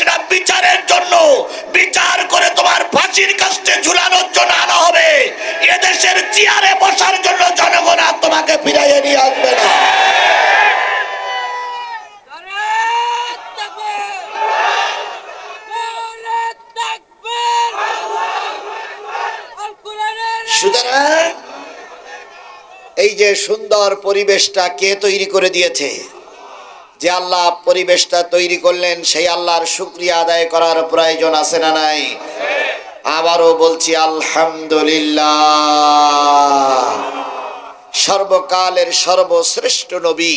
সেটা বিচারের জন্য। বিচার করে তোমার ফাঁসির কাছে ঝুলানোর জন্য আনা হবে। এদেশের চেয়ারে বসার জন্য জনগণ আর তোমাকে ফিরাইয়ে নিয়ে আসবে না। এই যে সুন্দর পরিবেশটা কে তৈরি করে দিয়েছে? যে আল্লাহ পরিবেশটা তৈরি করলেন, সেই আল্লাহর শুক্রিয়া আদায় করার প্রয়োজন আছে না নাই? আবারও বলছি, আলহামদুলিল্লাহ। সর্বকালের সর্বশ্রেষ্ঠ নবী,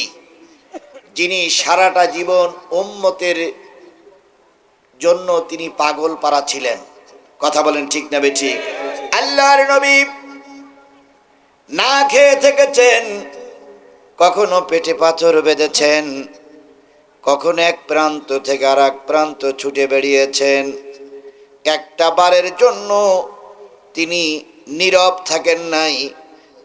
যিনি সারাটা জীবন উম্মতের জন্য তিনি পাগল পারা ছিলেন। কথা বলেন ঠিক না ঠিক আল্লাহর নবী না খেয়ে থেকেছেন, কখনো পেটে পাথর বেঁধেছেন কখনো এক প্রান্ত থেকে আর এক প্রান্ত ছুটে বেরিয়েছেন একটা বারের জন্য তিনি নীরব থাকেন নাই।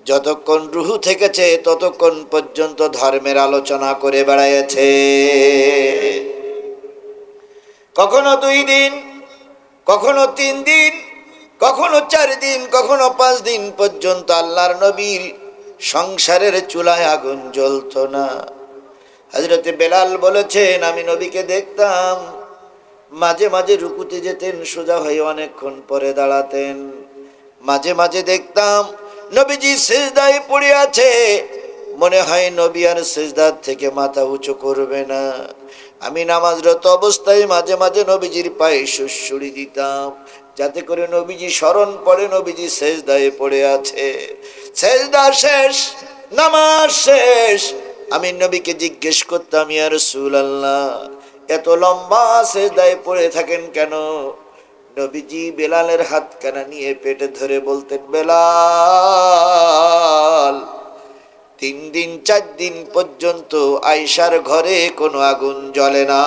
যতক্ষণ রুহু থেকেছে, ততক্ষণ পর্যন্ত ধর্মের আলোচনা করে বেড়াইছে কখনো দুই দিন, কখনো তিন দিন, কখনো চার দিন, কখনো পাঁচ দিন পর্যন্ত আল্লাহর নবীর সংসারের চুলায় আগুন জ্বলতো না। হজরতে বেলাল বলেছেন, আমি নবীকে দেখতাম। মাঝে মাঝে রুকুতে যেতেন, সোজা হয়ে অনেকক্ষণ পরে দাঁড়াতেন। মাঝে মাঝে দেখতাম, নবীজি সেজদায় পড়ে আছে। মনে হয় নবী আর সেজদার থেকে মাথা উঁচু করবে না। আমি নামাজরত অবস্থায় মাঝে মাঝে নবীজির পায়ে সুসুড়ি দিতাম। যাতে করে নবীজি স্মরণ পড়ে নবীজি সেজদায় পড়ে আছে। সেজদা শেষ, নামাজ শেষ। আমি নবীকে জিজ্ঞেস করতাম, ইয়া রসুল আল্লাহ এত লম্বা সেজদায় পড়ে থাকেন কেন? নবীজি বেলালের হাত কানা নিয়ে পেটে ধরে বলতেন, বেলাল, তিন দিন, চার দিন পর্যন্ত আয়সার ঘরে কোনো আগুন জ্বলে না।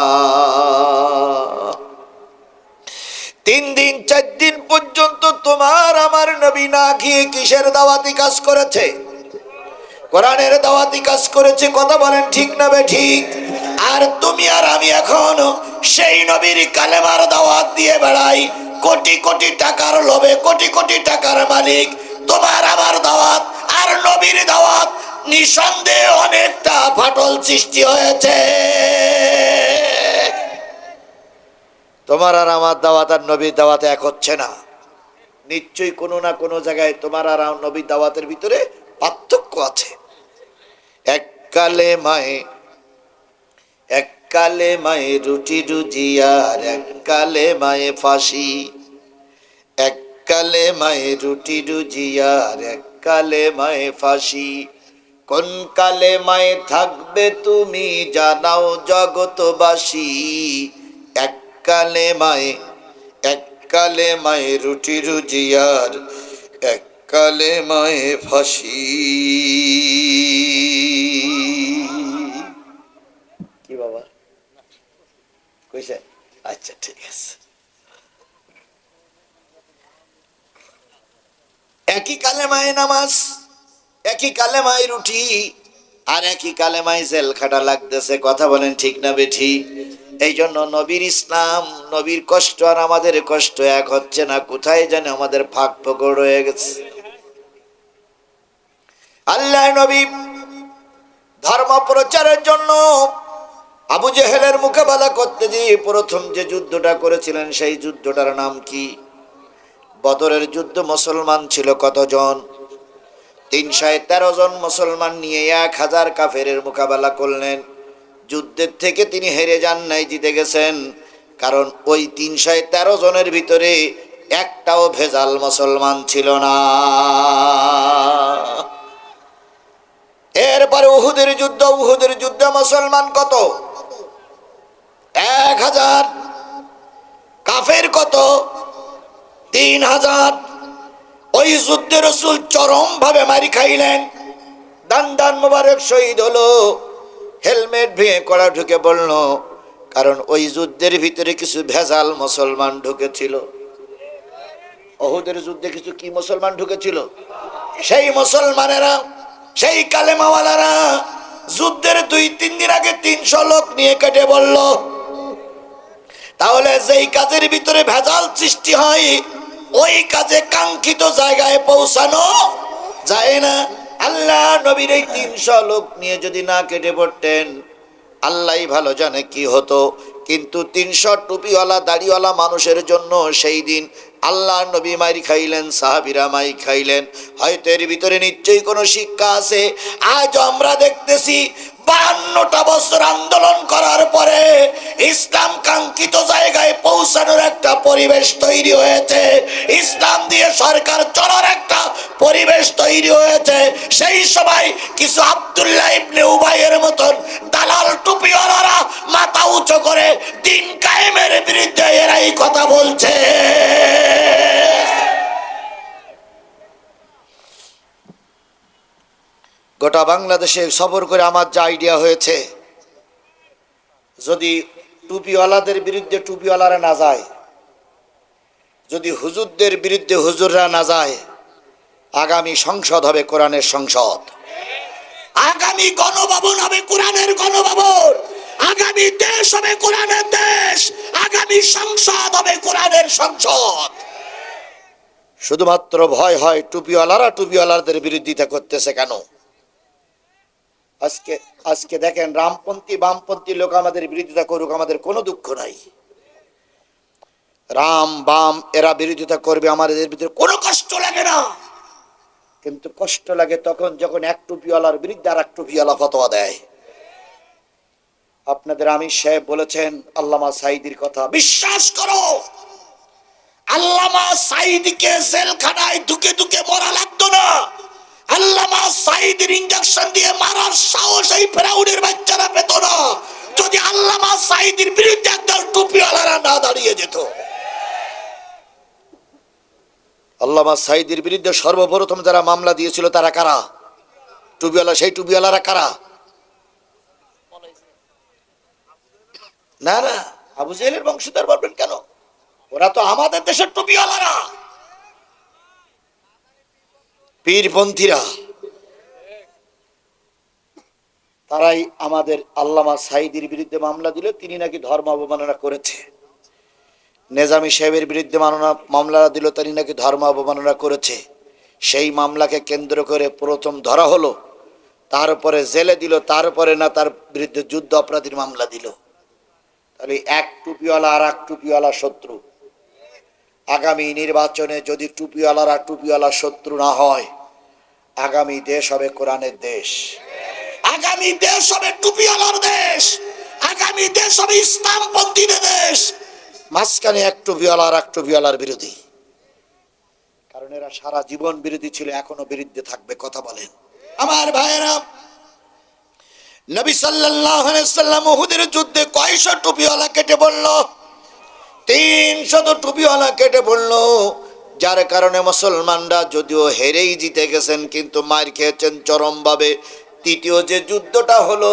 তিন দিন, চার দিন পর্যন্ত তোমার আমার নবী না খেয়ে কিসের দাওয়াতি কাজ করেছে? কোরআনের দাওয়াতি কাজ করেছে, কথা বলেন ঠিক না ঠিক? আর তুমি আর আমি এখন সেই নবীর কালেমার দাওয়াত দিয়ে বেড়াই। কোটি কোটি টাকার লোভে, কোটি কোটি টাকার মালিক। তোমার আমার দাওয়াত আর নবীর দাওয়াত নিঃসন্দেহে অনেকটা ফাটল সৃষ্টি হয়েছে। তোমার আর আমার দাওয়াত আর নবীর দাওয়াত এক হচ্ছে না। নিশ্চয়ই কোনো না কোনো জায়গায় তোমার আর নবীর দাওয়াতের ভিতরে পার্থক্য আছে। এককালে মায়ে এককালে মায়ে রুটি রুজি আর এককালে মায়ে ফাঁসি। এককালে মায়ে রুটি রুজি আর এককালে মায়ে ফাঁসি। কোন কালে মায়ে থাকবে তুমি জানাও জগতবাসী এককালে মায়ে এককালে মায়ে রুটি রুজি আর এককালে মায়ে ফাঁসি। কি বাবা? কইছে? আচ্ছা ঠিক আছে। একই কালেমায় নামাজ, একই কালে কালেমায় রুটি, আর একই কালেমায় জেল খাটা লাগতেছে। কথা বলেন ঠিক না বেঠি? এই জন্য নবীর ইসলাম, নবীর কষ্ট আর আমাদের কষ্ট এক হচ্ছে না। কোথায় জানে আমাদের ফাঁক ফকর রয়ে গেছে। আল্লাহ নবী ধর্ম প্রচারের জন্য আবু জেহেলের মোকাবেলা করতে গিয়ে প্রথম যে যুদ্ধটা করেছিলেন, সেই যুদ্ধটার নাম কি? বদরের যুদ্ধ মুসলমান ছিল কতজন? তিনশো তেরো জন মুসলমান নিয়ে এক হাজার কাফেরের মোকাবেলা করলেন। যুদ্ধের থেকে তিনি হেরে যান নাই, জিতে গেছেন। কারণ ওই তিনশো তেরো জনের ভিতরে একটাও ভেজাল মুসলমান ছিল না। এরপরে উহুদের যুদ্ধ, উহুদের যুদ্ধে মুসলমান কত? এক হাজার। কাফের কত? তিন হাজার। ওই যুদ্ধে রসুল চরম ভাবে মারি খাইলেন। দান দান মোবারক শহীদ হলো। হেলমেট ভেঙে কড়া ঢুকে বলল, কারণ ওই যুদ্ধের ভিতরে কিছু ভেজাল মুসলমান ঢুকেছিল। অহুদের যুদ্ধে কিছু কি মুসলমান ঢুকেছিল? সেই মুসলমানেরা সেই কালেমাওয়ালারা যুদ্ধের দুই, তিন দিন আগে তিনশো লোক নিয়ে কেটে বলল, তাহলে যেই কাজের ভিতরে ভেজাল সৃষ্টি হয়, ওই কাজে কাঙ্ক্ষিত জায়গায় পৌঁছানো যায় না। আল্লাহ নবীর এই তিনশো লোক নিয়ে যদি না কেটে পড়তেন, আল্লাহ ভালো জানে কি হতো। কিন্তু তিনশো টুপিওয়ালা, দাড়িওয়ালা মানুষের জন্য সেই দিন আল্লাহ নবী মাই খাইলেন, সাহাবিরা মাই খাইলেন। হয়তো এর ভিতরে নিশ্চয়ই কোনো শিক্ষা আছে। আজ আমরা দেখতেছি বাহান্নটা বছর আন্দোলন করার পরে ইসলাম কাঙ্ক্ষিত জায়গায় পৌঁছানোর একটা পরিবেশ তৈরি হয়েছে। ইসলাম দিয়ে সরকার চলার একটা পরিবেশ তৈরি হয়েছে। সেই সময় কিছু আব্দুল্লাহ ইবনে উবাইয়ের মতন দালাল টুপিওয়ালারা মাথা উঁচু করে দিন কায়েমের বিরুদ্ধে এরাই কথা বলছে। গোটা বাংলাদেশে সফর করে আমার যা আইডিয়া হয়েছে, যদি টুপিওয়ালাদের বিরুদ্ধে টুপিওয়ালারা না যায়, যদি হুজুরদের বিরুদ্ধে হুজুররা না যায়, আগামী সংসদ হবে কোরআনের সংসদ। আগামী গণভবন হবে কোরআনের গণভবন। আগামী দেশ হবে কোরআনের দেশ। আগামী সংসদ হবে কোরআনের সংসদ। শুধুমাত্র ভয় হয় টুপিওয়ালারা টুপিওয়ালাদের বিরোধিতা করতেছে কেন? আজকে আজকে দেখেন রামপন্থী, বামপন্থী লোক আমাদের বিরোধিতা করুক, আমাদের কোনো দুঃখ নাই। রাম, বাম, এরা বিরোধিতা করবে, আমাদের ভিতরে কোনো কষ্ট লাগে না। কিন্তু কষ্ট লাগে তখন যখন এক টুপিওয়ালার বিরুদ্ধে আর এক টুপিওয়ালা ফতোয়া দেয়। আপনাদের আমির সাহেব বলেছেন, আল্লামা সাইদির কথা, বিশ্বাস করো। আল্লামা সাইদকে জেলখানায় দুকে দুকে মরা লাগতো না। আল্লামা সাইদের ইঞ্জেকশন দিয়ে মারার সাহস এই ফেরাউনের বাচ্চারা পেত না। যদি আল্লামা সাইদের বিরুদ্ধে একদল টুপিওয়ালারা না দাঁড়িয়ে যেত। আল্লামা সাইদের বিরুদ্ধে সর্বপ্রথম যারা মামলা দিয়েছিল তারা কারা? টুপিওয়ালা, সেই টুপিওয়ালারা কারা? না না, আবু জেলের বংশধর বলবেন কেন? ওরা তো আমাদের দেশের টুপিওয়ালারা। পীরপন্থীরা, তারাই আমাদের আল্লামা সাইদির বিরুদ্ধে মামলা দিল, তিনি নাকি ধর্ম অবমাননা করেছে। নেজামি সাহেবের বিরুদ্ধে মাননা, মামলা দিল, তিনি নাকি ধর্ম অবমাননা করেছে। সেই মামলাকে কেন্দ্র করে প্রথম ধরা হলো, তারপরে জেলে দিল, তারপরে না, তার বিরুদ্ধে যুদ্ধ অপরাধীর মামলা দিল। তাহলে এক টুপিওয়ালা আর এক টুপিওয়ালা শত্রু। আগামী নির্বাচনে যদি টুপিওয়ালারা টুপিওয়ালা শত্রু না হয়, আগামী দেশ হবে কোরআনের দেশ। আগামী দেশ হবে টুপিওয়ালার দেশ। আগামী দেশ হবে ইসলামপন্থীদের দেশ। মাঝখানে এক টুপিওয়ালা আর এক টুপিওয়ালার বিরোধী। কারণ এরা সারা জীবন বিরোধী ছিল, এখনও বিরুদ্ধে থাকবে, কথা বলেন। আমার ভাইয়েরা, নবী সাল্লাল্লাহু আলাইহি সাল্লাম উহুদের যুদ্ধে কয়শো টুপিওয়ালা কেটে বলল তিনশত টুপিওয়ালা কেটে পড়ল যার কারণে মুসলমানরা যদিও হেরেই জিতে গেছেন, কিন্তু মার খেয়েছেন চরমভাবে। তৃতীয় যে যুদ্ধটা হলো,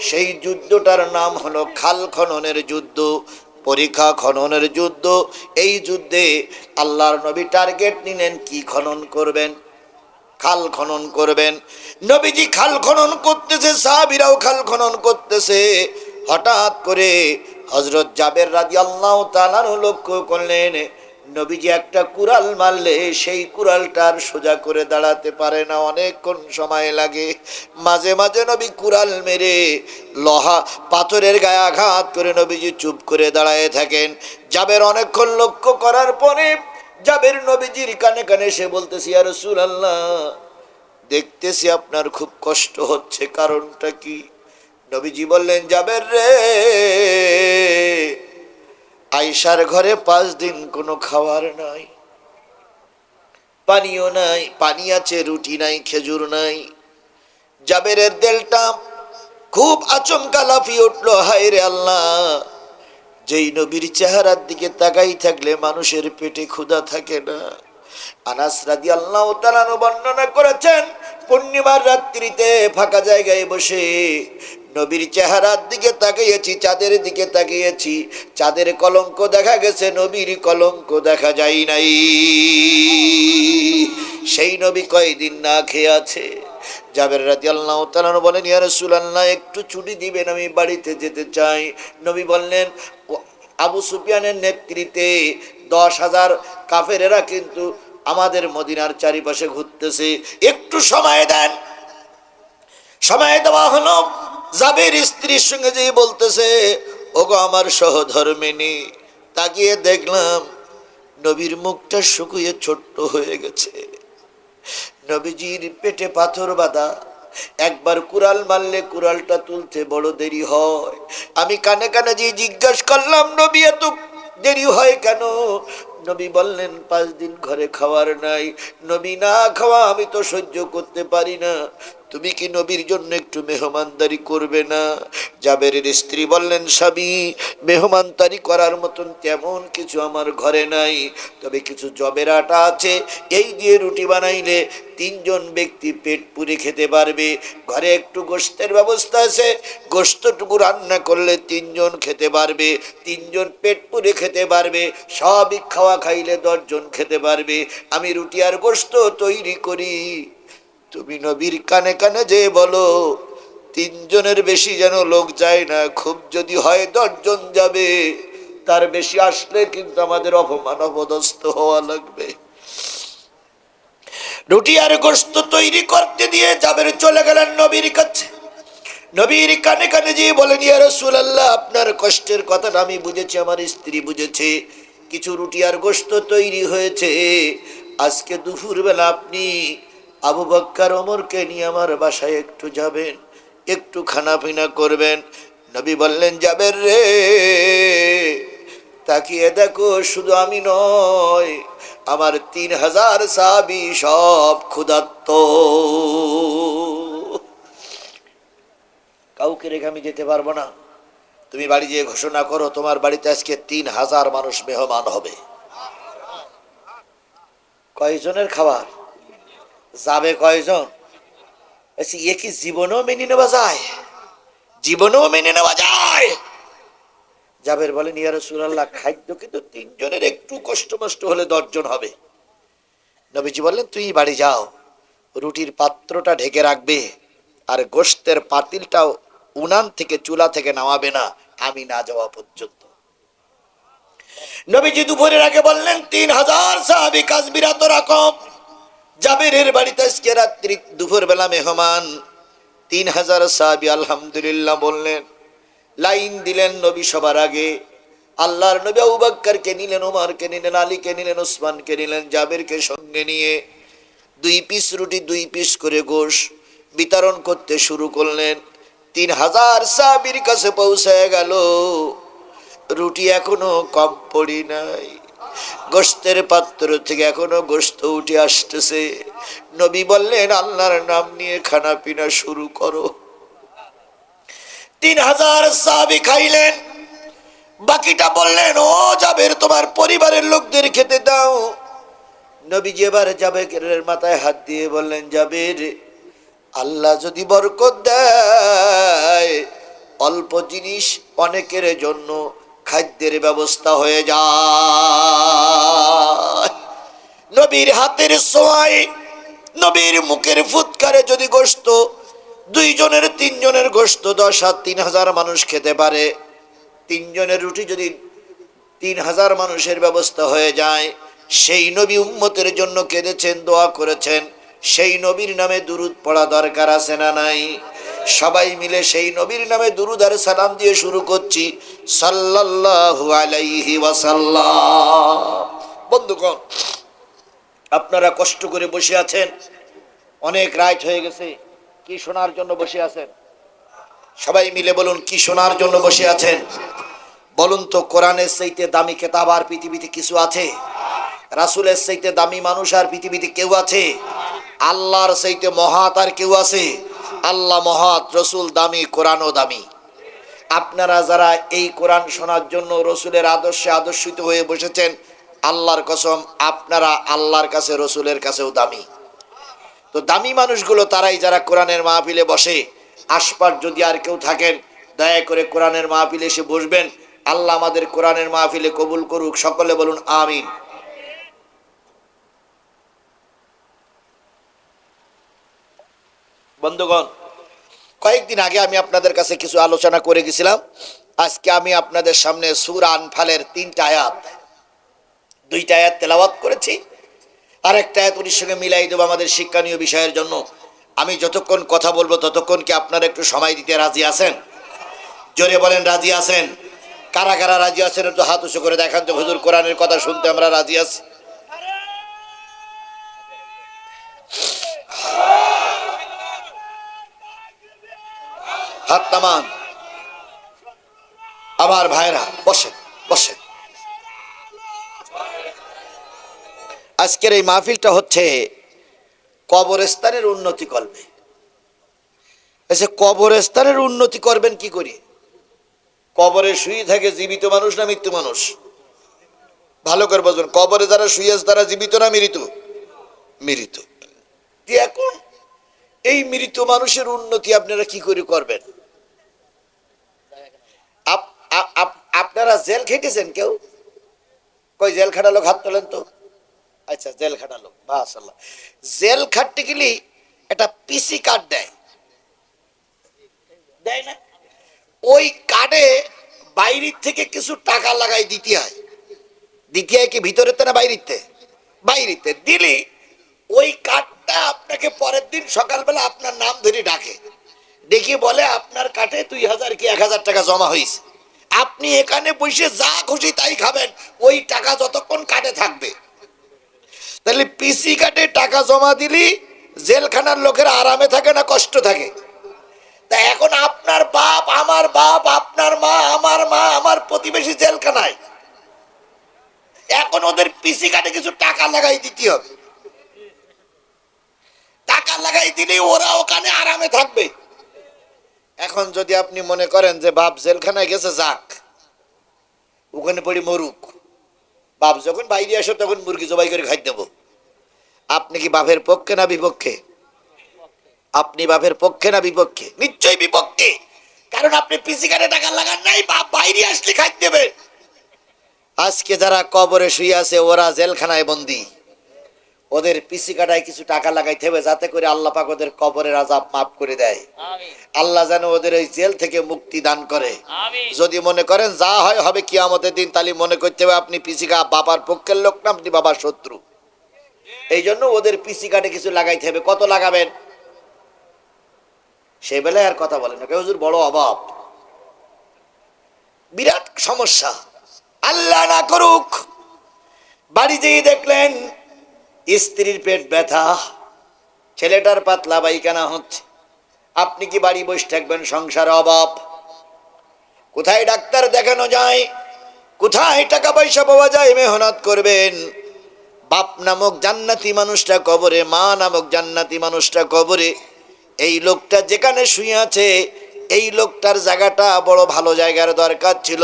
সেই যুদ্ধটার নাম হলো খাল খননের যুদ্ধ, পরীক্ষা খননের যুদ্ধ। এই যুদ্ধে আল্লাহর নবী টার্গেট নিলেন কি খনন করবেন? খাল খনন করবেন। নবীজি খাল খনন করতেছে, সাহাবিরাও খাল খনন করতেছে। হঠাৎ করে হজরত জাবের রাজি আল্লাহ তালানু লক্ষ্য করলেন, নবীজি একটা কুড়াল মারলে সেই কুড়ালটার সোজা করে দাঁড়াতে পারে না, অনেকক্ষণ সময় লাগে। মাঝে মাঝে নবী কুড়াল মেরে লহা পাথরের গায়ে আঘাত করে নবীজি চুপ করে দাঁড়ায় থাকেন। জাবের অনেকক্ষণ লক্ষ্য করার পরে জাবের নবীজির কানে কানে সে বলতেছি আর রসুল আল্লাহ দেখতেছি আপনার খুব কষ্ট হচ্ছে, কারণটা কি? নবীজি বললেন যাবেন রে আইসার ঘরে পাঁচ দিন কোনো খাবার নাই। পানিও নাই, পানি আছে, রুটি নাই, খেজুর নাই। জাবেরের দেলটা খুব আচমকা লাফিয়ে উঠল, হায় রে আল্লাহ। যেই নবীর চেহারার দিকে তাকাই থাকলে মানুষের পেটে ক্ষুধা থাকে না। আনাস রাদি আল্লাহ বর্ণনা করেছেন, পূর্ণিমার রাত্রিতে ফাঁকা জায়গায় বসে নবীর চেহারার দিকে তাকিয়েছি, চাঁদের দিকে তাকিয়েছি। চাঁদের কলঙ্ক দেখা গেছে, নবীর কলঙ্ক দেখা যায় নাই। সেই নবী কয়দিন না খেয়ে আছে? জাবের রাজি আল্লাহ বলেন, ইয়া রসুল আল্লাহ একটু ছুটি দিবেন, আমি বাড়িতে যেতে চাই। নবী বললেন, আবু সুফিয়ানের নেতৃত্বে দশ হাজার কাফেরেরা কিন্তু আমাদের মদিনার চারিপাশে ঘুরতেছে। একটু সময় দেন। সময় দেওয়া হলো। জাবের স্ত্রীর সঙ্গে যে বলতেছে, ওগো আমার সহধর্মিনী, তাকিয়ে দেখলাম নবীর মুখটা শুকিয়ে ছোট্ট হয়ে গেছে। নবীজির পেটে পাথর বাঁধা, একবার কুড়াল মারলে কুড়ালটা তুলতে বড় দেরি হয়। আমি কানে কানে যে জিজ্ঞাসা করলাম, নবী, এত দেরি হয় কেন? নবী বললেন, পাঁচ দিন ঘরে খাওয়ার নাই। নবী না খাওয়া আমি তো সহ্য করতে পারি না। তুমি কি নবীর জন্য একটু মেহমানদারি করবে না? জাবেরের স্ত্রী বললেন, স্বামী, মেহমানদারি করার মতন তেমন কিছু আমার ঘরে নাই। তবে কিছু জবের আটা আছে, এই দিয়ে রুটি বানাইলে তিনজন ব্যক্তি পেট পুরে খেতে পারবে। ঘরে একটু গোস্তের ব্যবস্থা আছে গোস্তটুকু রান্না করলে তিনজন খেতে পারবে, তিনজন পেট পুরে খেতে পারবে। সবই খাওয়া খাইলে দশজন খেতে পারবে। আমি রুটি আর গোস্ত তৈরি করি। তুমি নবীর কানে কানে যে বলো, তিনজনের বেশি যেন লোক যায় না, খুব যদি হয় দশজন যাবে। তার বেশি আসলে কিন্তু আমাদের অপমান অপদস্থ হওয়া লাগবে। রুটি আর গোস্ত তৈরি করতে দিয়ে যাবেন চলে গেলেন নবীর কাছে। নবীর কানে কানে যে বলেন, ইয়া রাসূলুল্লাহ, আপনার কষ্টের কথাটা আমি বুঝেছি, আমার স্ত্রী বুঝেছে। কিছু রুটি আর গোস্ত তৈরি হয়েছে। আজকে দুপুরবেলা আপনি আবু বক্কার ওমরকে নিয়ে আমার বাসায় একটু যাবেন, একটু খানা পিনা করবেন। নবী বললেন, যাবেন রে। তাকিয়ে দেখো, শুধু আমি নয়, আমার তিন হাজার সাবি সব ক্ষুধাত্ত কাউকে রেখে আমি যেতে পারব না। তুমি বাড়ি যেয়ে ঘোষণা করো তোমার বাড়িতে আজকে তিন হাজার মানুষ মেহমান হবে। কয়জনের খাবার? যাবে কয়জন? আচ্ছা, এ কি জীবনেও মেনে নেওয়া যায়? জীবনেও মেনে নেওয়া যায়? জাবের বলেন ইয়া রাসূলুল্লাহ খাদ্য কিন্তু তিনজনের একটু কষ্ট মষ্ট হলে দশজন হবে। নবীজি বললেন তুই বাড়ি যাও রুটির পাত্রটা ঢেকে রাখবে আর গোশতের পাতিলটাও উনান থেকে চুলা থেকে নামাবে না, আমি না যাওয়া পর্যন্ত। নবীজি দুপুরের আগে বললেন, তিন হাজার সাহাবি কাজবিরা তো রকম জাবেরের বাড়িতে আজকে রাত্রি দুপুর বেলা মেহমান। তিন হাজার সাহাবি আলহামদুলিল্লাহ বললেন, লাইন দিলেন নবী সবার আগে। আল্লাহর নবী আউবাক্কারকে নিলেন ওমারকে নিলেন, আলীকে নিলেন ওসমানকে নিলেন, জাবেরকে সঙ্গে নিয়ে দুই পিস রুটি, দুই পিস করে গোশ বিতরণ করতে শুরু করলেন। তিন হাজার সাবির কাছে পৌঁছে গেল। রুটি এখনও কম পড়ি নাই। গোস্তের পাত্র থেকে এখনও গোস্ত উঠে আসতেছে। নবী বললেন, আল্লাহর নাম নিয়ে খানা পিনা শুরু করো। তিন হাজার সাবি খাইলেন। বাকিটা বললেন, ও যাবের তোমার পরিবারের লোকদের খেতে দাও। নবীজি এবার জাবের মাথায় হাত দিয়ে বললেন, জাবের আল্লাহ যদি বরকত দেয়, অল্প জিনিস অনেকের জন্য খাদ্যের ব্যবস্থা হয়ে যায়। নবীর হাতের সোয়াই, নবীর মুখের ফুৎকারে যদি গোস্ত দুইজনের, তিনজনের গোস্ত দশ হাত তিন হাজার মানুষ খেতে পারে, তিনজনের রুটি যদি তিন হাজার মানুষের ব্যবস্থা হয়ে যায়, সেই নবী উম্মতের জন্য কেঁদেছেন, দোয়া করেছেন। সেই নবীর নামে দুরুদ পড়া দরকার আছে না নাই? সবাই মিলে সেই নবীর নামে দুরুদ আর সালাম দিয়ে শুরু করছি। সাল্লাল্লাহু আলাইহি ওয়াসাল্লাম। বন্ধুগণ, আপনারা কষ্ট করে বসে আছেন? অনেক রাইট হয়ে গেছে। কি শোনার জন্য বসে আছেন? সবাই মিলে বলুন, কি শোনার জন্য বসে আছেন? বলুন তো, কোরআনের চাইতে দামি কেতাব আর পৃথিবীতে কিছু আছে? রাসুলের চাইতে দামি মানুষ আর পৃথিবীতে কেউ আছে? আল্লাহর চাইতে মহাত আর কেউ আছে? আল্লাহ মহাত রসুল দামি, কোরআনও দামি। আপনারা যারা এই কোরআন শোনার জন্য রসুলের আদর্শে আদর্শিত হয়ে বসেছেন, আল্লাহর কসম, আপনারা আল্লাহর কাছে, রসুলের কাছেও দামি। তো দামি মানুষগুলো তারাই যারা কোরআনের মাহফিলে বসে, আশপাশ যদি আর কেউ থাকেন, দয়া করে কোরআনের মাহফিলে এসে বসবেন। আল্লাহ আমাদের কোরআনের মাহফিলে কবুল করুক। সকলে বলুন, আমিন। বন্ধুগণ, কয়েকদিন আগে আমি আপনাদের কাছে কিছু আলোচনা করে গেছিলাম। আজকে আমি আপনাদের সামনে সুর আনফালের তিনটা আয়াত, দুইটা আয়াত তেলাওয়াত করেছি। আর একটা আয়াত উনির সঙ্গে মিলাই দেবো আমাদের শিক্ষণীয় বিষয়ের জন্য। আমি যতক্ষণ কথা বলব ততক্ষণ কি আপনারা একটু সময় দিতে রাজি আছেন? জোরে বলেন, রাজি আছেন? কারা কারা রাজি আছেন একটু হাত উঁচু করে দেখান তো, হুজুর কোরআনের কথা শুনতে আমরা রাজি আছি। হাত নামান। আমার ভাইরা, বসেন বসেন। আজকের এই মাহফিলটা হচ্ছে কবরস্থানের উন্নতি করবে আচ্ছা কবরস্থানের উন্নতি করবেন কি করি? কবরে শুয়ে থাকে জীবিত মানুষ না মৃত্যু মানুষ? ভালো করে বুঝবেন, কবরে যারা শুয়ে আছে তারা জীবিত না মৃত? মৃত। এখন এই মৃত মানুষের উন্নতি আপনারা কি করে করবেন? আপনারা জেল খেটেছেন কেউ? কই, জেল খাটালো হাত তোলেন তো? আচ্ছা জেল খাটালো জেল খাটতে গেলে একটা পিসি কার্ড দেয়। দেয় না? ওই কার্ডে বাইরের থেকে কিছু টাকা লাগাই দিতে হয়। দিতে হয় কি ভিতরেতে না বাইরেতে? বাইরেতে। দিলি, ওই কার্ডটা আপনাকে পরের দিন সকালবেলা আপনার নাম ধরে ডাকে। দেখি বলে আপনার কাটে দুই হাজার কি এক হাজার টাকা জমা হয়েছে। আপনি এখানে বসে যা খুশি তাই খাবেন। ওই টাকা যতক্ষণ কাটে থাকবে। তাহলে পিসি কাটে টাকা জমা দিলি, জেলখানার লোকেরা আরামে থাকে না, কষ্ট থাকে? তা এখন আপনার বাপ, আমার বাপ, আপনার মা, আমার মা, আমার প্রতিবেশী জেলখানায়। এখন ওদের পিসি কাটে কিছু টাকা লাগাই দিতে হবে। টাকা লাগাই দিলেই ওরা ওখানে আরামে থাকবে। এখন যদি আপনি মনে করেন যে বাপ জেলখানায় গেছে, যাক, ওখানে পড়ি মরুক। বাপ যখন বাইরে আসো, তখন মুরগি জবাই করে খাই দেবো। আপনি কি বাপের পক্ষে না বিপক্ষে? আপনি বাপের পক্ষে না বিপক্ষে? নিশ্চয়ই বিপক্ষে। কারণ আপনি পিসি কার্ডে টাকা লাগান নাই, বাপ বাইরে আসলে খাই দেবে আজকে যারা কবরে শুয়ে আছে, ওরা জেলখানায় বন্দি। ওদের পিসি কাটায় কিছু টাকা লাগাইতে হবে যাতে করে আল্লাহ পাক ওদের কবরের আজাব মাফ করে দেয়। আমিন। আল্লাহ যেন ওদের ওই জেল থেকে মুক্তি দান করে। আমিন। যদি মনে করেন যা হয় হবে কিয়ামতের দিন তাহলে মনে করতে হবে আপনি পিসিকা বাবার পক্ষের লোক না আপনি বাবার শত্রু। এই জন্য ওদের পিসি কাটে কিছু লাগাইতে হবে। কত লাগাবেন? সে বেলায় আর কথা বলেন হুজুর বড় অভাব। বিরাট সমস্যা। আল্লাহ না করুক। বাড়ি যেয়ে দেখলেন স্ত্রীর পেট ব্যথা, ছেলেটার পাতলা পায়খানা হচ্ছে। আপনি কি বাড়ি বসে থাকবেন? সংসার অভাব। কোথায় ডাক্তার দেখানো যায়? কোথায় টাকা পয়সা পাওয়া যায়? মেহনত করবেন। বাপ নামক জান্নাতি মানুষটা কবরে, মা নামক জান্নাতি মানুষটা কবরে। এই লোকটা যেখানে শুয়ে আছে, এই লোকটার জায়গাটা বড় ভালো জায়গার দরকার ছিল।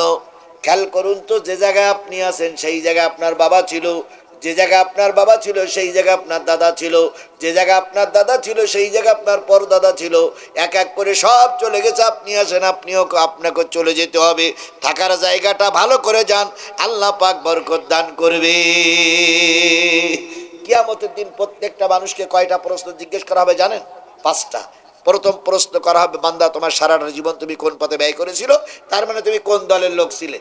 খেয়াল করুন তো, যে জায়গায় আপনি আছেন, সেই জায়গায় আপনার বাবা ছিল। যে জায়গা আপনার বাবা ছিল, সেই জায়গা আপনার দাদা ছিল। যে জায়গা আপনার দাদা ছিল, সেই জায়গা আপনার পরদাদা ছিল। এক এক করে সব চলে গেছে, আপনি আসেন, আপনিও আপনাকে চলে যেতে হবে। থাকার জায়গাটা ভালো করে যান, আল্লাহ পাক বরকত দান করবে। কিয়ামতের দিন প্রত্যেকটা মানুষকে কয়টা প্রশ্ন জিজ্ঞেস করা হবে জানেন? পাঁচটা। প্রথম প্রশ্ন করা হবে, বান্দা, তোমার সারাটা জীবন তুমি কোন পথে ব্যয় করেছিল? তার মানে তুমি কোন দলের লোক ছিলে?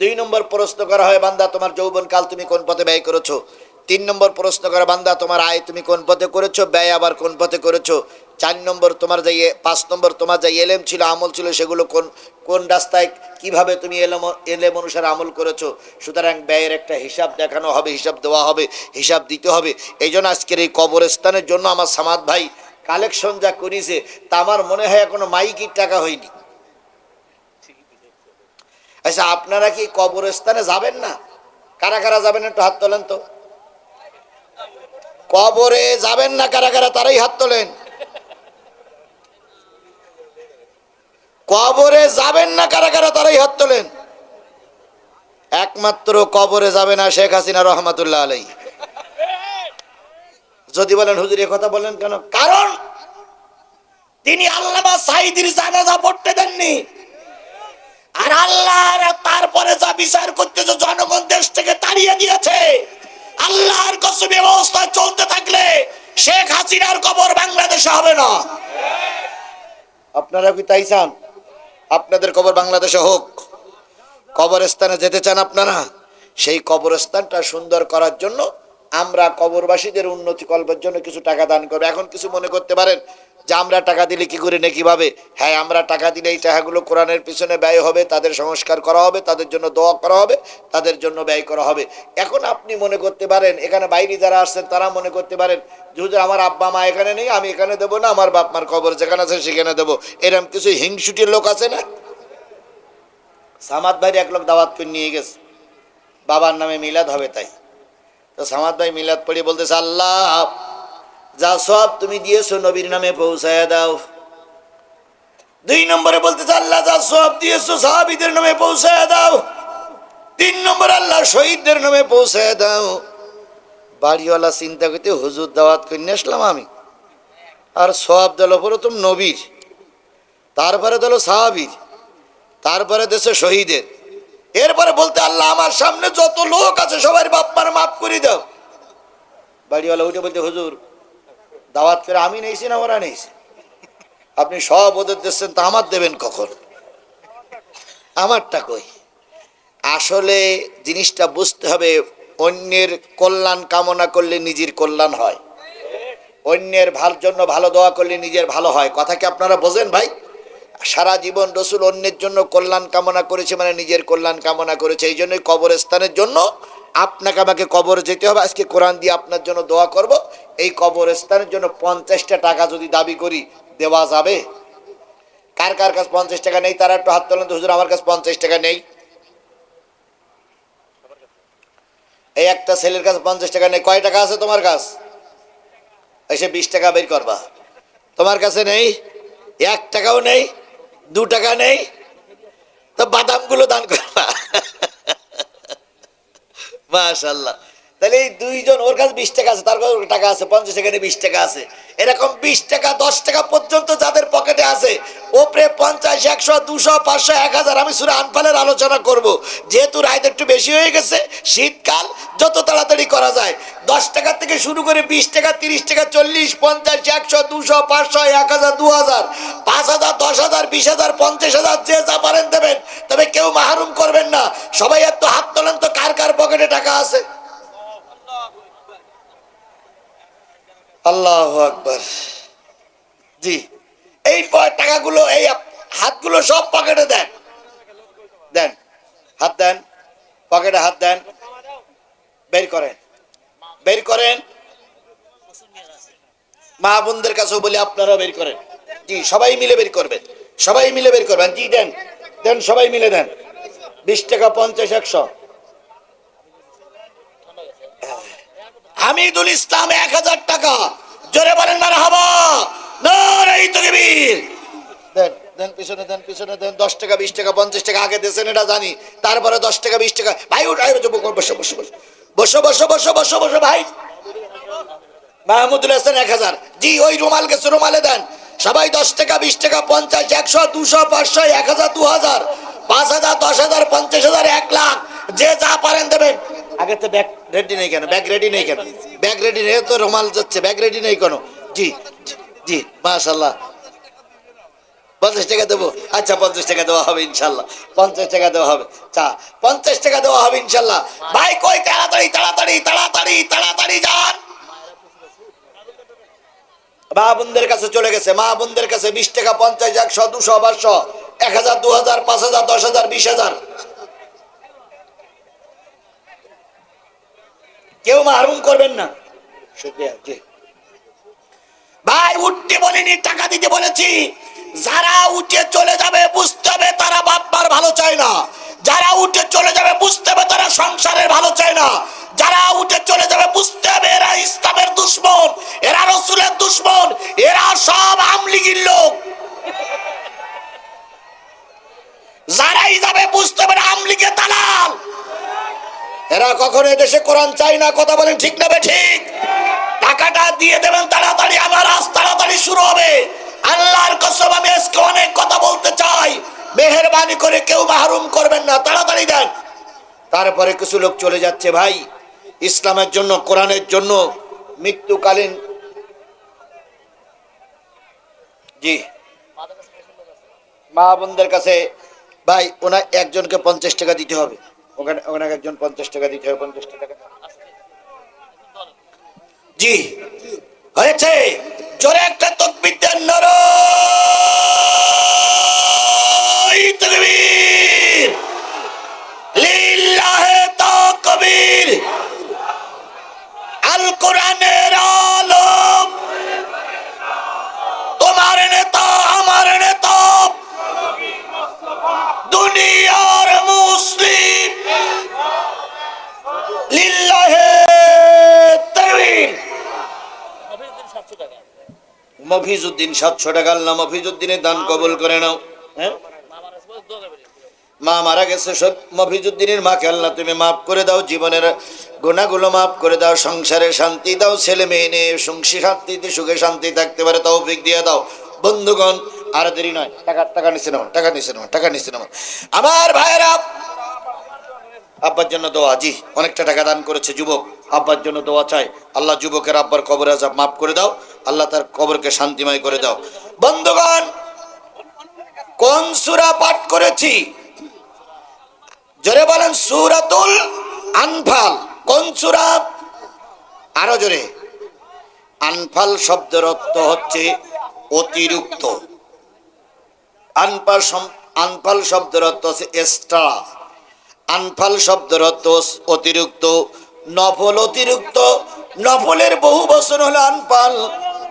দুই নম্বর প্রশ্ন করা হয়, বান্দা, তোমার যৌবন কাল তুমি কোন পথে ব্যয় করেছ? তিন নম্বর প্রশ্ন করা, বান্দা, তোমার আয় তুমি কোন পথে করেছ? ব্যয় আবার কোন পথে করেছ? চার নম্বর তোমার যে পাঁচ নম্বর তোমার যে এলেম ছিল, আমল ছিল, সেগুলো কোন কোন রাস্তায় কীভাবে তুমি এলেম এলেম অনুসারে আমল করেছ? সুতরাং ব্যয়ের একটা হিসাব দেখানো হবে, হিসাব দেওয়া হবে, হিসাব দিতে হবে। এই জন্য আজকের এই কবরস্থানের জন্য আমার সামাদ ভাই কালেকশন যা করেছে, তা আমার মনে হয় এখনও মাইকির টাকা হয়নি। আচ্ছা আপনারা কি কবরস্থানে যাবেন না? কারা কারা যাবেন একটু হাত তোলেন তো। কবরে যাবেন না কারা কারা, তারাই হাত তোলেন। কবরে যাবেন না কারা কারা, তারাই হাত তোলেন। একমাত্র কবরে যাবে না শেখ হাসিনা রহমাতুল্লাহ আলাই যদি বলেন, হুজুর কথা বলেন কেন? কারণ তিনি আল্লামা সাইদির জানাজা পড়তে দেননি। আর আল্লাহ তারপরে যা বিচার করতেছে জনগণ দেশ থেকে তাড়িয়ে দিয়েছে। আল্লাহর কসম ব্যবস্থা চলতে থাকলে শেখ হাসিনার কবর বাংলাদেশে হবে না। আপনারা কি তাই চান? আপনাদের কবর বাংলাদেশে হোক। কবরস্থানে যেতে চান আপনারা? সেই কবরস্থানটা সুন্দর করার জন্য আমরা কবরবাসীদের উন্নতি কল্পের জন্য কিছু টাকা দান করব। এখন কিছু মনে করতে পারেন? যে আমরা টাকা দিলে কি করে না কীভাবে হ্যাঁ আমরা টাকা দিলে এই টাকাগুলো কোরআনের পিছনে ব্যয় হবে, তাদের সংস্কার করা হবে, তাদের জন্য দোয়া করা হবে, তাদের জন্য ব্যয় করা হবে। এখন আপনি মনে করতে পারেন, এখানে বাইরে যারা আসছেন তারা মনে করতে পারেন, যে হুজুর, আমার আব্বা, মা এখানে নেই, আমি এখানে দেবো না, আমার বাপ, মার কবর যেখানে আছে সেখানে দেবো। এরকম কিছু হিংসুটির লোক আছে না? সামাদ ভাইয়ের এক লোক দাওয়াত করে নিয়ে গেছে। বাবার নামে মিলাদ হবে তাই। তো সামাদ ভাই মিলাদ পড়ে বলতেছে, আল্লাহ যা সব তুমি দিয়েছ নবীর নামে পৌঁছায় দাও। দুই নম্বরে বলতেছে আল্লাহ যা সব দিয়েছ সাহাবিদের নামে পৌঁছায় দাও। তিন নম্বর আল্লাহ শহীদদের নামে পৌঁছায় দাও। বাড়িওয়ালা চিন্তা করতে, হুজুর দাওয়াত করে আসলাম আমি। আর সব দল প্রথম নবীর। তারপরে দল সাহাবির। তারপরে দেশে শহীদের। এরপরে বলতে আল্লাহ, আমার সামনে যত লোক আছে সবার বাপ্পার মাফ করে দাও। বাড়িওয়ালা উঠে বলতে, হুজুর দাওয়াত করে আমি নেইছি না ওরা নেইছি? আপনি সব ওদের দিচ্ছেন, তা আমার দেবেন কখন? আমারটা কই? আসলে জিনিসটা বুঝতে হবে, অন্যের কল্যাণ কামনা করলে নিজের কল্যাণ হয়। অন্যের ভালো জন্য ভালো দোয়া করলে নিজের ভালো হয়। কথা কি আপনারা বোঝেন ভাই? সারা জীবন রসুল অন্যের জন্য কল্যাণ কামনা করেছে মানে নিজের কল্যাণ কামনা করেছে। এই জন্যই কবরস্থানের জন্য আপনাকে আমাকে কবর যেতে হবে। আজকে কোরআন দিয়ে আপনার জন্য দোয়া করব। এই কবরস্থানের জন্য পঞ্চাশটা টাকা যদি দাবি করি, দেওয়া যাবে? কার কার কাছে পঞ্চাশ টাকা নেই? তারা একটু হাত তোলেন তো, হুজুর, আমার কাছে পঞ্চাশ টাকা নেই। এই একটা ছেলের কাছে পঞ্চাশ টাকা নেই। কয় টাকা আছে তোমার কাছে? এসে বিশ টাকা বের করবা। তোমার কাছে নেই? এক টাকাও নেই? দু টাকা নেই? তো বাদামগুলো দান করবা। মাশাল্লাহ তাহলে এই দুইজন, ওর কাছে বিশ টাকা আছে, তার কাছে টাকা আছে, পঞ্চাশ নিয়ে বিশ টাকা আছে। এরকম বিশ টাকা, দশ টাকা পর্যন্ত যাদের পকেটে আছে, ওপরে পঞ্চাশ, একশো, দুশো, পাঁচশো, এক হাজার, আমি সুরে আনফালের আলোচনা করব। যেহেতু রায়টা একটু বেশি হয়ে গেছে, শীতকাল যত তাড়াতাড়ি করা যায়, দশ টাকা থেকে শুরু করে বিশ টাকা, তিরিশ টাকা, চল্লিশ, পঞ্চাশ, একশো, দুশো, পাঁচশো, এক হাজার, দু হাজার, পাঁচ হাজার, দশ হাজার, বিশ হাজার, পঞ্চাশ হাজার, যে যা পারেন দেবেন। তবে কেউ মাহরুম করবেন না। সবাই একটু হাত তোলেন তো কার কার পকেটে টাকা আছে? আল্লাহ আকবার। জি, এই টাকাগুলো, এই হাতগুলো সব পকেটে দেন। দেন, হাত দেন, পকেটে হাত দেন। বের করেন বের করেন। মা বোনদের কাছেও বলি আপনারা বের করেন। জি, সবাই মিলে বের করবেন। সবাই মিলে বের করবেন। জি, দেন দেন, সবাই মিলে দেন। বিশ টাকা পঞ্চাশ, একশো। হামিদুল ইসলাম এক হাজার টাকা। জোরে বলেন মার হাবা দেন পিছনে দেন পিছনে, দেন, দশ টাকা, বিশ টাকা, পঞ্চাশ টাকা, আগে এটা জানি। তারপরে দশ টাকা, বিশ টাকা। ভাই বসো বসো বসো বসো ভাই। এক হাজার। জি, ওই রুমাল দেন। সবাই দশ টাকা, বিশ টাকা, পঞ্চাশ, একশো, দুশো, পাঁচশো, এক হাজার, দু হাজার, পাঁচ হাজার, দশ হাজার, পঞ্চাশ হাজার, এক লাখ। যে যা পারেন দেবেন। আগে তো ব্যাগ রেডি নেই কেন? ব্যাগ রেডি নেই কেন? ব্যাগ রেডি নেই তো রুমাল যাচ্ছে ব্যাগ রেডি নেই কেন। জি জি মাশাল্লাহ পঞ্চাশ টাকা দেবো। আচ্ছা পঞ্চাশ টাকা দেওয়া হবে ইনশাল্লাহ পঞ্চাশ টাকা দেওয়া হবে। চা, পঞ্চাশ টাকা দেওয়া হবে ইনশাল্লাহ ভাই, কই, তাড়াতাড়ি তাড়াতাড়ি তাড়াতাড়ি তাড়াতাড়ি যান। মা বোনদের কাছে চলে গেছে। মা বোনদের কাছে বিশ টাকা পঞ্চাশ, একশো, দুশো পাঁচশো এক হাজার, দু হাজার, পাঁচ হাজার, দশ হাজার, বিশ হাজার। কেউ মাহরুম করবেন না। শুক্রিয়া, জি। ভাই, উঠতে বলিনি, টাকা দিতে বলেছি। যারা উঠে চলে যাবে, বুঝতে হবে তারা বাপমার ভালো চায় না। যারা উঠে চলে যাবে, বুঝতে হবে তারা সংসারের ভালো চায় না। যারা উঠে চলে যাবে, বুঝতে হবে এরা ইসলামের দুশ্মন, এরা রসুলের দুশ্মন, এরা সব আমলিগির লোক। যারাই যাবে, বুঝতে হবে আমলিগে দালাল। এরা কখনো এদেশে কোরআন চাই না, কথা বলেন ঠিক না ঠিক? টাকাটা দিয়ে দেবেন, তাড়াতাড়ি আমার আজ তাড়াতাড়ি শুরু হবে। আল্লাহর কসম, আমি আজকে অনেক কথা বলতে চাই। মেহরবানি করে কেউ মাহরুম করবেন না, তাড়াতাড়ি দেন। তারপরে কিছু লোক চলে যাচ্ছে, ভাই। ইসলামের জন্য, কোরআনের জন্য মৃত্যুকালীন জি। মা বোনদের কাছে, ভাই ওনার একজনকে পঞ্চাশ টাকা দিতে হবে। ওখানে ওনাকে একজন পঞ্চাশ টাকা দিতে হবে, পঞ্চাশ টাকা জি। হয়েছে। জোরে একটা তাকবীর আল কোরআনের আলম তোমার নেতা আমার নেতা দুনিয়ার মুসলিম লিল্লাহে তাকবীর মফিজউদ্দিন সাতশো টাকা আল্লাহ মফিজউদ্দিনের দান কবল করে নাও। হ্যাঁ? মা মারা গেছে সব মফিজউদ্দিনের মাকে আল্লাহ তুমি মাফ করে দাও, জীবনের গুণাগুলো মাফ করে দাও, সংসারে শান্তি দাও, ছেলে মেয়ে নিয়ে সুখী শান্তিতে সুখে শান্তি থাকতে পারে, তৌফিক দিয়ে দাও। বন্ধুগণ, আর দেরি নয়। টাকা টাকা নিচ্ছে নাও টাকা নিচ্ছে নাও টাকা নিচ্ছে নাও আমার ভাইয়েরা আব্বার জন্য দোয়া। জি, অনেকটা টাকা দান করেছে যুবক। আব্বার জন্য দোয়া চাই। আল্লাহ যুবকের আব্বার কবর আজাব মাফ করে দাও। আল্লাহ তার কবরকে শান্তিময় করে দাও। বন্ধুগণ, কোন সূরা পাঠ করেছি? জোরে বলেন, সূরাতুল আনফাল। কোন সূরা? আরও জোরে। আনফাল শব্দের অর্থ হচ্ছে অতিরিক্ত। আনফাল আনফাল শব্দের অর্থ হচ্ছে এক্সট্রা আনফাল শব্দের অর্থ অতিরিক্ত, নফল অতিরিক্ত। নফলের বহু বছর হলো আনফাল।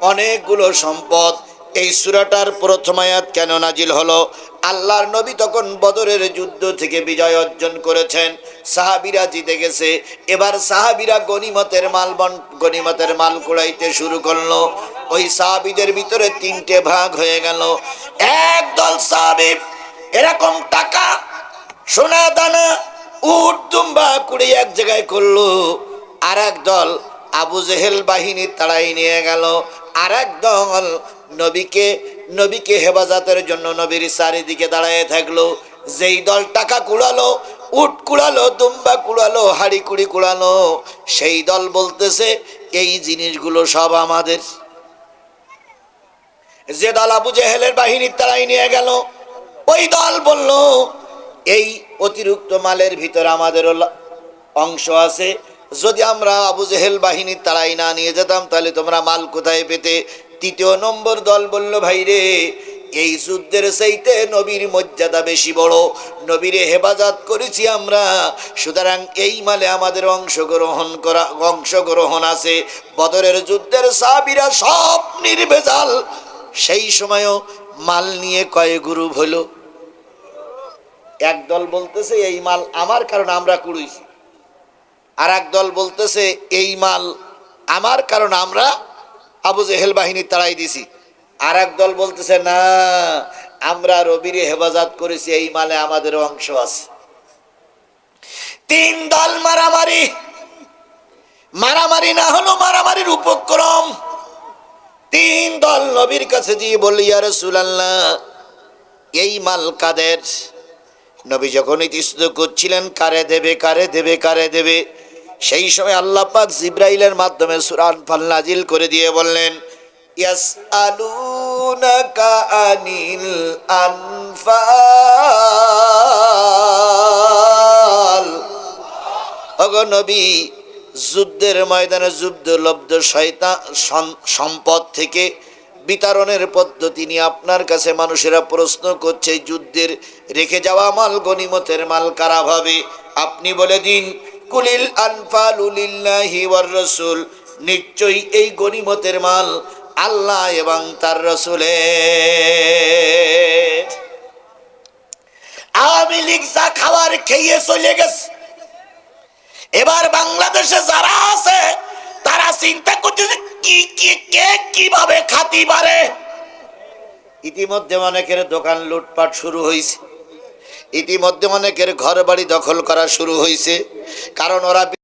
অনেকগুলো সম্পদ। এই সুরাটার প্রথম আয়াত কেন নাজিল হলো? আল্লাহর নবী তখন বদরের যুদ্ধ থেকে বিজয় অর্জন করেছেন। সাহাবিরা জিতে গেছে। এবার সাহাবিরা গনিমতের মাল বন, গনিমতের মাল কুড়াইতে শুরু করল। ওই সাহাবিদের ভিতরে তিনটে ভাগ হয়ে গেল। একদল সাহাবি, এরকম টাকা সোনা দানা উট দুম্বা কুড়ে এক জায়গায় করল। আর এক দল আবু জেহেল বাহিনী তাড়াই নিয়ে গেল। আর এক দল নবীকে নবীকে হেফাজতের জন্য নবীর চারিদিকে দাঁড়ায় থাকল। যেই দল টাকা কুড়ালো, উট কুড়ালো, দুম্বা কুড়ালো, হাড়ি কুড়ি কুড়ালো, সেই দল বলতেছে, এই জিনিসগুলো সব আমাদের। যে দল আবু জেহেলের বাহিনীর তারাই নিয়ে গেল, ওই দল বলল এই অতিরিক্ত মালের ভিতর আমাদেরও অংশ আছে। যদি আমরা আবু জেহেল বাহিনীর তারাই না নিয়ে যেতাম, তাহলে তোমরা মাল কোথায় পেতে? তৃতীয় নম্বর দল বলল, ভাই রে, এই যুদ্ধের সেইতে নবীর মর্যাদা বেশি বড়। নবীরে হেফাজত করেছি আমরা। সুতরাং এই মালে আমাদের অংশগ্রহণ করা, অংশগ্রহণ আছে। বদরের যুদ্ধের সাবিরা সব নির্ভেজাল। সেই সময়ও মাল নিয়ে কয় গ্রুপ হলো। একদল বলতেছে, এই মাল আমার কারণ আমরা কুড়িয়েছি আর এক দল বলতেছে, এই মাল আমার কারণ আমরা আবু জেহেল বাহিনী তাড়াই দিছি। আর দল বলতেছে, না, আমরা রবির হেফাজত করেছি, এই মালে আমাদের অংশ আছে। তিন দল মারামারি। মারামারি না হলো মারামারির উপক্রম। তিন দল নবীর কাছে দিয়ে বললি আর সুলাল্লাহ এই মাল কাদের? নবী যখন ইতিস্ত করছিলেন, কারে দেবে কারে দেবে কারে দেবে, সেই সময় আল্লাহ পাক জিব্রাইলের মাধ্যমে সুরান ফাল নাজিল করে দিয়ে বললেন ইয়াস আলুনাকা আনিল আনফাল। নবী, যুদ্ধের ময়দানে যুদ্ধ লব্ধ শয়তা সম্পদ থেকে বিতরণের পদ্ধতি নিয়ে আপনার কাছে মানুষেরা প্রশ্ন করছে, যুদ্ধের রেখে যাওয়া মাল গনিমতের মাল কারা ভাবে? আপনি বলে দিন, কুলিল আনফালুলিল্লাহি ওয়ার রসুল। নিশ্চয়ই এই গনিমতের মাল আল্লাহ এবং তার রসুলের আওয়ামী লীগ যা খাবার খেয়ে চলে গেছে, এবার বাংলাদেশে যারা আছে তারা চিন্তা করতেছে, কি কি, কে কীভাবে খাতি পারে? ইতিমধ্যে অনেকের দোকান লুটপাট শুরু হয়েছে ইতিমধ্যে অনেকের ঘর বাড়ি দখল করা শুরু হয়েছে কারণ ওরা